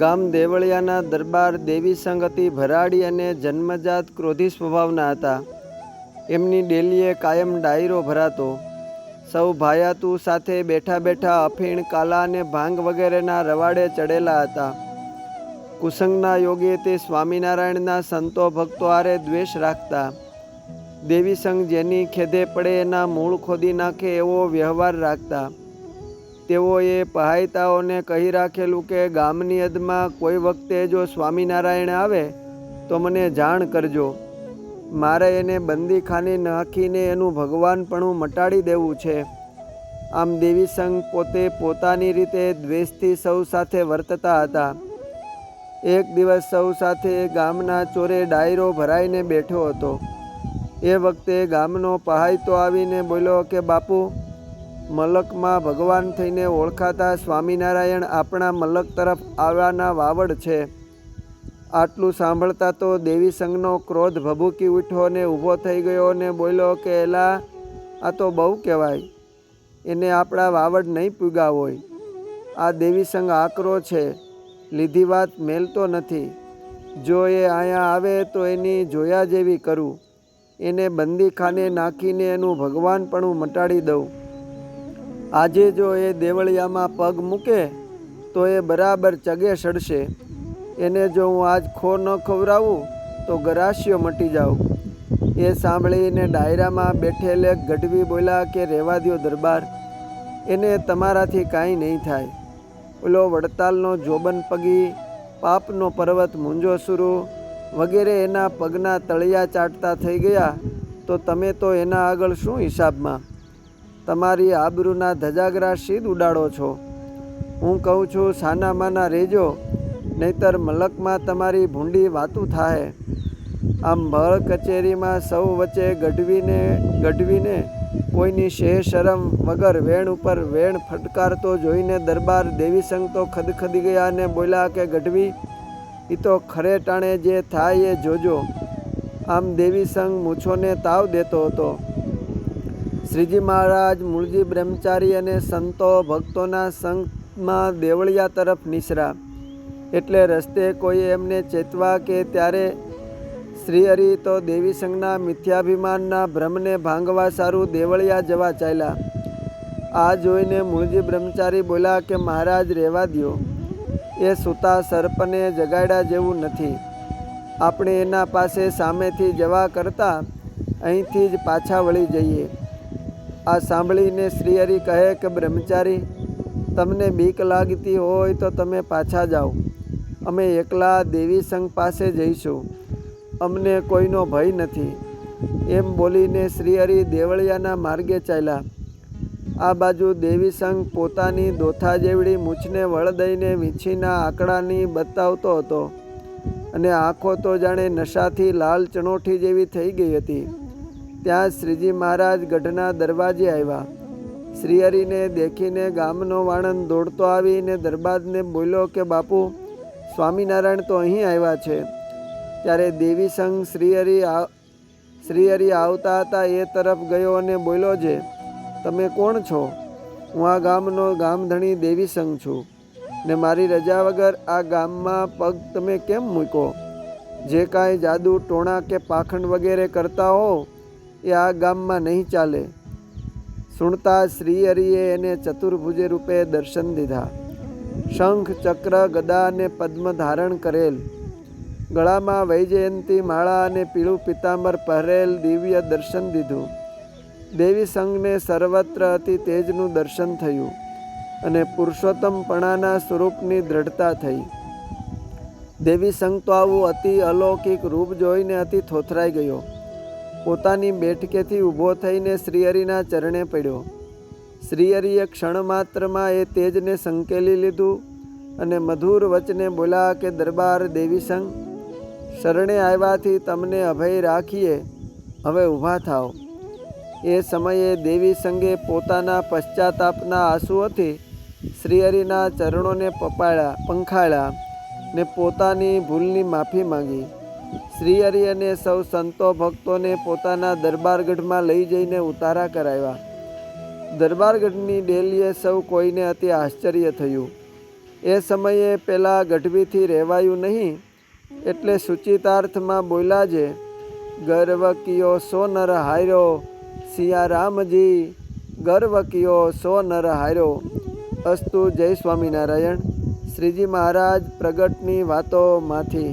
ગામ દેવળિયાના દરબાર દેવી સંગતિ ભરાડી અને જન્મજાત ક્રોધી સ્વભાવના હતા. એમની ડેલીએ કાયમ ડાયરો ભરાતો. સૌ ભાયાતુ સાથે બેઠા બેઠા અફીણ, કાલા અને ભાંગ વગેરેના રવાડે ચડેલા હતા. કુસંગના યોગે તે સ્વામિનારાયણના સંતો ભક્તો આરે દ્વેષ રાખતા. દેવી સંઘ જેની ખેદે પડે એના મૂળ ખોદી નાખે એવો વ્યવહાર રાખતા. તેઓએ પહાયતાઓને કહી રાખેલું કે ગામની હદમાં કોઈ વખતે જો સ્વામિનારાયણ આવે, તો મને જાણ કરજો. મારે એને બંદીખાને નાખીને એનું ભગવાનપણું મટાડી દેવું છે. આમ દેવીસંગ પોતે પોતાની રીતે દ્વેષથી સૌ સાથે વર્તતા હતા. એક દિવસ સૌ સાથે ગામના ચોરે ડાયરો ભરાઈને બેઠો હતો. એ વખતે ગામનો પહાય તો આવીને બોલ્યો કે, બાપુ મલકમાં ભગવાન થઈને ઓળખાતા સ્વામિનારાયણ આપણા મલક તરફ આવવાના વાવડ છે. આટલું સાંભળતા તો દેવી સંઘનો ક્રોધ ભભૂકી ઉઠ્યો ને ઊભો થઈ ગયો ને બોલ્યો કે, એલા, આ તો બહુ કહેવાય. એને આપણા વાવડ નહીં પૂગા હોય. આ દેવી સંઘ આકરો છે. લીધી વાત મેલતો નથી. જો એ અહીંયા આવે તો એની જોયા જેવી કરું. એને બંદીખાને નાખીને એનું ભગવાનપણું મટાડી દઉં. આજે જો એ દેવળિયામાં પગ મૂકે, તો એ બરાબર ચગે સડશે. એને જો હું આજ ખો ન ખવડાવું, તો ગરાશિયો મટી જાઉં. એ સાંભળીને ડાયરામાં બેઠેલે ગઢવી બોલ્યા કે રહેવા દો દરબાર. એને તમારાથી કાંઈ નહીં થાય. ઓલો વડતાલનો જોબન પગી, પાપનો પર્વત મુંજો સુરુ, વગેરે એના પગના તળિયા ચાટતા થઈ ગયા. તો તમે તો એના આગળ શું હિસાબમાં? તમારી આબરૂના ધજાગરા સીધ ઉડાડો છો. હું કહું છું સાના માના રહેજો નહીતર મલકમાં તમારી ભૂંડી વાતું થાય આમ ભળ કચેરીમાં સૌ વચ્ચે ગઢવીને ગઢવીને કોઈની શેહ શરમ વગર વેણ ઉપર વેણ ફટકારતો જોઈને દરબાર દેવીસંગ તો ખદખદી ગયા અને બોલ્યા કે, ગઢવી એ તો ખરે ટાણે જે થાય એ જોજો. આમ દેવી સંઘ મૂછોને તાવ દેતો હતો. શ્રીજી મહારાજ, મૂળજી બ્રહ્મચારી અને સંતો ભક્તોના સંઘમાં દેવળિયા તરફ નિસરા. એટલે રસ્તે કોઈ એમને ચેતવા કે ત્યારે શ્રી હરિ તો દેવી સંઘના મિથ્યાભિમાનના ભ્રમને ભાંગવા સારું દેવળિયા જવા ચાલ્યા. આ જોઈને મૂળજી બ્રહ્મચારી બોલ્યા કે મહારાજ રહેવા દો એ સૂતા સર્પને જગાડ્યા જેવું નથી. આપણે એના પાસે સામેથી જવા કરતાં અહીંથી જ પાછા વળી જઈએ. આ સાંભળીને શ્રીહરિ કહે કે, બ્રહ્મચારી, તમને બીક લાગતી હોય તો તમે પાછા જાઓ. અમે એકલા દેવી સંઘ પાસે જઈશું. અમને કોઈનો ભય નથી. એમ બોલીને શ્રીહરિ દેવળિયાના માર્ગે ચાલ્યા. આ બાજુ દેવી સંઘ પોતાની દોથા જેવડી મૂછને વળ દઈને વીંછીના આંકડાની બતાવતો હતો અને આંખો તો જાણે નશાથી લાલ ચણોઠી જેવી થઈ ગઈ હતી. ત્યાં શ્રીજી મહારાજ ગઢના દરવાજે આવ્યા. શ્રીહરિને દેખીને ગામનો વાણંદ દોડતો આવીને દરબારને બોલ્યો કે, બાપુ, સ્વામિનારાયણ તો અહીં આવ્યા છે. ત્યારે દેવી સંઘ શ્રીહરિ શ્રીહરિ આવતા હતા એ તરફ ગયો અને બોલ્યો છે, તમે કોણ છો? હું આ ગામનો ગામધણી દેવી સંઘ છું. ને મારી રજા વગર આ ગામમાં પગ તમે કેમ મૂકો? જે કાંઈ જાદુ ટોણા કે પાખંડ વગેરે કરતા હો એ આ ગામમાં નહીં ચાલે. સુણતા શ્રીહરિએ એને ચતુર્ભુજે રૂપે દર્શન દીધા. શંખ, ચક્ર, ગદા અને પદ્મ ધારણ કરેલ. ગળામાં વૈજયંતી માળા અને પીળું પિતાંબર પહેરેલ દિવ્ય દર્શન દીધું. દેવી સંઘને સર્વત્ર અતિ તેજનું દર્શન થયું અને પુરુષોત્તમપણાના સ્વરૂપની દ્રઢતા થઈ. દેવી સંઘ તો આવું અતિ અલૌકિક રૂપ જોઈને અતિ થોથરાઈ ગયો. પોતાની બેઠકેથી ઊભો થઈને શ્રીહરિના ચરણે પડ્યો. શ્રીહરિએ ક્ષણ માત્રમાં એ તેજને સંકેલી લીધું અને મધુર વચને બોલા કે, દરબાર દેવી સંઘ શરણે આવ્યાથી તમને અભય રાખીએ. હવે ઊભા થાઓ. એ સમયે દેવી સંઘે પોતાના પશ્ચાતાપના આંસુઓથી શ્રીહરિના ચરણોને પપાળ્યા, પંખાળ્યા ને પોતાની ભૂલની માફી માંગી. શ્રીહરિ અને સૌ સંતો ભક્તોને પોતાના દરબારગઢમાં લઈ જઈને ઉતારા કરાવ્યા. દરબારગઢની ડેલીએ સૌ કોઈને અતિ આશ્ચર્ય થયું. એ સમયે પેલા ગઢવીથી રહેવાયું નહીં, એટલે સૂચિતાર્થમાં બોલ્યા છે, ગર્વ કિયો સો નર હાર્યો સિયા રામજી ગર્વ કિયો સો નર હાર્યો અસ્તુ જય સ્વામિનારાયણ. શ્રીજી મહારાજ પ્રગટની વાતોમાંથી